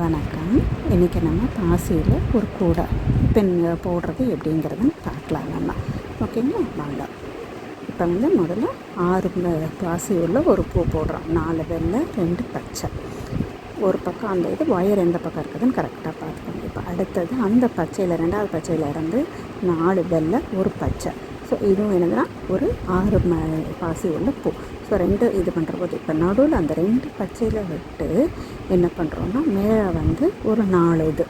வணக்கம். இன்றைக்கி நம்ம பாசியில் ஒரு கூடை பெண் போடுறது எப்படிங்கிறதுன்னு பார்க்கலாம் நம்ம. ஓகேங்களா? வாங்க. இப்போ வந்து முதல்ல ஆறு பாசி உள்ள ஒரு பூ போடுறோம். நாலு வெள்ளை ரெண்டு பச்சை. ஒரு பக்கம் அந்த இது ஒயர் எந்த பக்கம் இருக்குதுன்னு கரெக்டாக பார்த்துக்கோங்க. இப்போ அடுத்தது அந்த பச்சையில் ரெண்டாவது பச்சையில் இருந்து நாலு வெள்ளை ஒரு பச்சை. ஸோ இதுவும் என்னதுன்னா ஒரு ஆறு பாசி உள்ள பூ. ஸோ ரெண்டு இது பண்ணுற போது இப்போ நடுவில் அந்த ரெண்டு பச்சையில் விட்டு என்ன பண்ணுறோன்னா மேலே வந்து ஒரு நாலு இது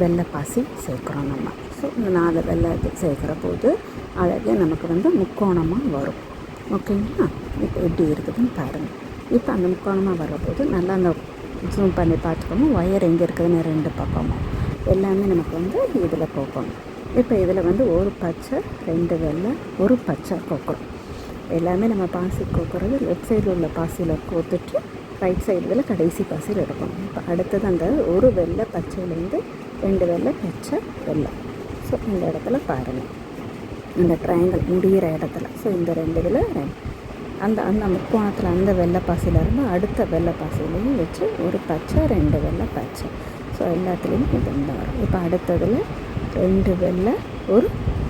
வெள்ளை பாசி சேர்க்குறோம் நம்ம. ஸோ இந்த நாலு வெள்ளை இது சேர்க்குற போது அழகே நமக்கு வந்து முக்கோணமாக வரும். ஓகேங்களா இப்போ எப்படி இருக்குதுன்னு பாருங்கள் இப்போ அந்த முக்கோணமாக வரும்போது நல்லா அந்த ஜூம் பண்ணி பார்த்துக்கணும் ஒயர் எங்கே இருக்குதுன்னு ரெண்டு பக்கமும். எல்லாமே நமக்கு வந்து இதில் போகணும் இப்போ இதில் வந்து ஒரு பச்சை ரெண்டு வெள்ளை ஒரு பச்சை கோக்குறோம் எல்லாமே நம்ம பாசி கோக்குறது லெஃப்ட் சைடில் உள்ள பாசியில் கோத்துட்டு ரைட் சைடில் கடைசி பாசியில் எடுக்கணும் இப்போ அடுத்தது அந்த ஒரு வெள்ளை பச்சையிலேருந்து ரெண்டு வெள்ளை பச்சை வெள்ளை. ஸோ இந்த இடத்துல பாருங்கள் இந்த ட்ரையாங்கிள் முடிகிற இடத்துல. ஸோ இந்த ரெண்டு இதில் அந்த அந்த முக்கோணத்தில் அந்த வெள்ளை பாசியில் இருந்து அடுத்த வெள்ளை பாசிலையும் வச்சு ஒரு பச்சை ரெண்டு வெள்ளை பச்சை. ஸோ எல்லாத்துலேயும் இது இந்த வரும். இப்போ அடுத்ததில் ரெண்டு வெள்ளை ஒரு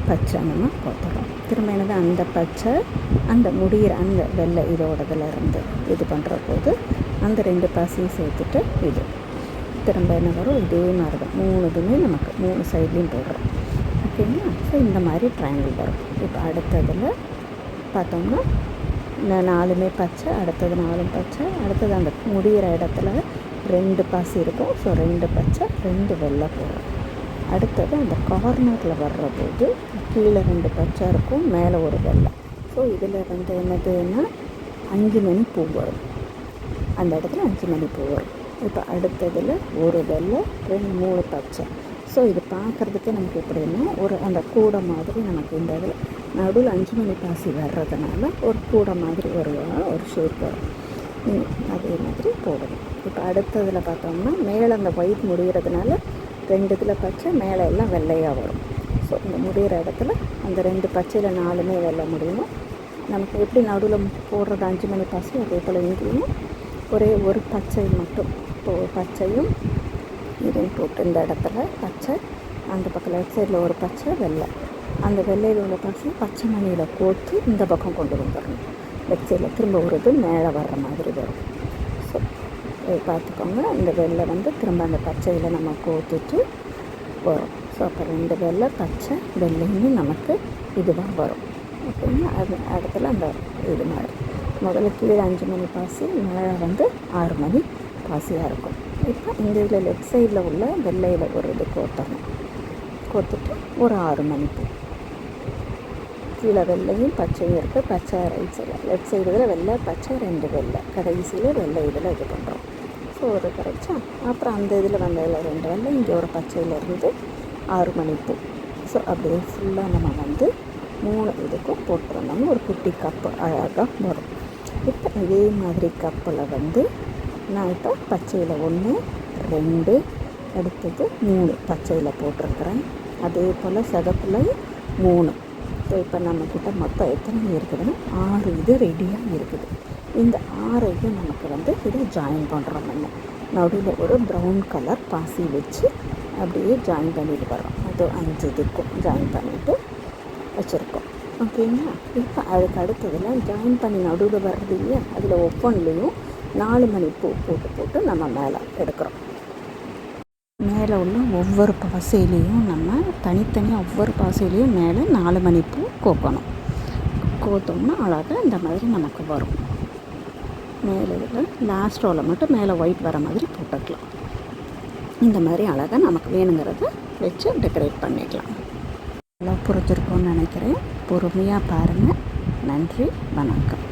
பச்சை நம்ம போட்டுறோம் திரும்ப என்னது? அந்த பச்சை அந்த முடிகிற அந்த வெள்ளை இதோடதுல இருந்து இது பண்ணுற போது அந்த ரெண்டு பசியும் சேர்த்துட்டு இது. திரும்ப என்ன வரும்? இதே மாதிரி தான். மூணு இதுவுமே நமக்கு மூணு சைட்லேயும் போடுறோம். ஓகேங்களா ஸோ இந்த மாதிரி ட்ரையாங்கிள் வரும். இப்போ அடுத்ததில் பார்த்தோம்னா இந்த நாலுமே பச்சை அடுத்தது நாலும் பச்சை அடுத்தது அந்த முடிகிற இடத்துல ரெண்டு பாசி இருக்கும். ஸோ ரெண்டு பச்சை ரெண்டு வெள்ளை போடுறோம். அடுத்தது அந்த கார்னரில் வர்ற போது கீழே ரெண்டு பச்சை இருக்கும் மேலே ஒரு வெள்ளை. ஸோ இதில் வந்து என்னதுன்னா அஞ்சு மணி பூ வரும். அந்த இடத்துல அஞ்சு மணி பூ வரும். இப்போ அடுத்ததில் ஒரு வெள்ளை ரெண்டு மூணு பச்சை. ஸோ இது பார்க்குறதுக்கே நமக்கு எப்படின்னா ஒரு அந்த கூடை மாதிரி நமக்கு இந்த இதில் நடுவில் அஞ்சு மணி பாசி வர்றதுனால ஒரு கூடை மாதிரி ஒரு ஒரு ஷேப் வரும். அதே மாதிரி போடணும். இப்போ அடுத்ததில் பார்த்தோம்னா மேலே அந்த ஒயிட் முடிகிறதுனால ரெண்டு இதில் பச்சை மேலே எல்லாம் வெள்ளையாக வரும். ஸோ இந்த முடிகிற இடத்துல அந்த ரெண்டு பச்சையில் நாலுமே வெள்ளை முடியணும். நமக்கு எப்படி நடுவில் போடுறது அஞ்சு மணி பாசி அதே போல் இங்கேயும் ஒரே ஒரு பச்சை மட்டும். இப்போ பச்சையும் இதையும் போட்டு இந்த இடத்துல பச்சை அந்த பக்கம் லெஃப்ட் சைடில் ஒரு பச்சை வெள்ளை. அந்த வெள்ளையில் உள்ள பசு பச்சை மணியில் கோர்த்து இந்த பக்கம் கொண்டு வந்துடணும். லெஃப்ட் சைடில் திரும்ப ஒரு இது மேலே வர்ற மாதிரி வரும். பார்த்துக்கோங்க. இந்த வெள்ளை வந்து திரும்ப அந்த பச்சையில் நம்ம கோர்த்துட்டு வரும். ஸோ அப்போ ரெண்டு வெள்ளை பச்சை வெள்ளையும் நமக்கு இதுவாக வரும். ஓகேங்களா அது இடத்துல அந்த இது மாதிரி. முதல்ல கீழே அஞ்சு மணி பாசி மேலே வந்து ஆறு மணி பாசியாக இருக்கும். இப்போ இந்த இதில் லெஃப்ட் சைடில் உள்ள வெள்ளையில் ஒரு இது கோத்தணும். கோத்துட்டு ஒரு ஆறு மணிக்கு கீழே வெள்ளையும் பச்சையும் இருக்குது பச்சை ரைட் சைடில் லெஃப்ட் சைடு இதில் வெள்ளை பச்சை ரெண்டு வெள்ளை. கடைசியில் வெள்ளை இதில் இது பண்ணுறோம் ஒரு கரைச்சா அப்புறம் அந்த இதில் வந்ததில் ரெண்டு வந்து இங்கே ஒரு பச்சையில் இருந்து ஆறு மணி பூ ஸோ அப்படியே ஃபுல்லாக நம்ம வந்து மூணு இதுக்கும் போட்டுருந்தோம்னா ஒரு குட்டி கப்பு அழகாக வரும். இப்போ இதே மாதிரி கப்பில் வந்து நான் இப்போ பச்சையில் ஒன்று ரெண்டு அடுத்தது மூணு பச்சையில் போட்டிருக்கிறேன். அதே போல் சிகப்புலையும் மூணு. ஸோ இப்போ நம்மக்கிட்ட மொத்தம் எத்தனை இருக்குதுன்னா ஆறு இது ரெடியாக இருக்குது. இந்த ஆறையும் நமக்கு வந்து இதை ஜாயின் பண்ணுறோம் நம்ம. நடுவில் ஒரு ப்ரௌன் கலர் பாசி வச்சு அப்படியே ஜாயின் பண்ணிட்டு வரோம் அது அஞ்சு இதுக்கும் ஜாயின் பண்ணிவிட்டு வச்சுருக்கோம். ஓகேங்களா இப்போ அதுக்கு அடுத்ததில் ஜாயின் பண்ணி நடுவில் வர்றது இல்லையா? அதில் ஒவ்வொன்றுலேயும் நாலு மணி பூ போட்டு போட்டு நம்ம மேலே எடுக்கிறோம். மேலே உள்ள ஒவ்வொரு பாசையிலையும் நம்ம தனித்தனியாக ஒவ்வொரு பாசையிலையும் மேலே நாலு மணி பூ கோக்கணும். கோத்தோம்னா அழகாக இந்த மாதிரி நமக்கு வரும். மேலே இதில் லாஸ்ட் ரோவில் மட்டும் மேலே ஒயிட் வர மாதிரி போட்டுக்கலாம். இந்த மாதிரி அழகாக நமக்கு வேணுங்கிறத வச்சு டெக்கரேட் பண்ணிக்கலாம். நல்லா புரிஞ்சிருக்கும்னு நினைக்கிறேன். பொறுமையாக பாருங்கள் நன்றி. வணக்கம்.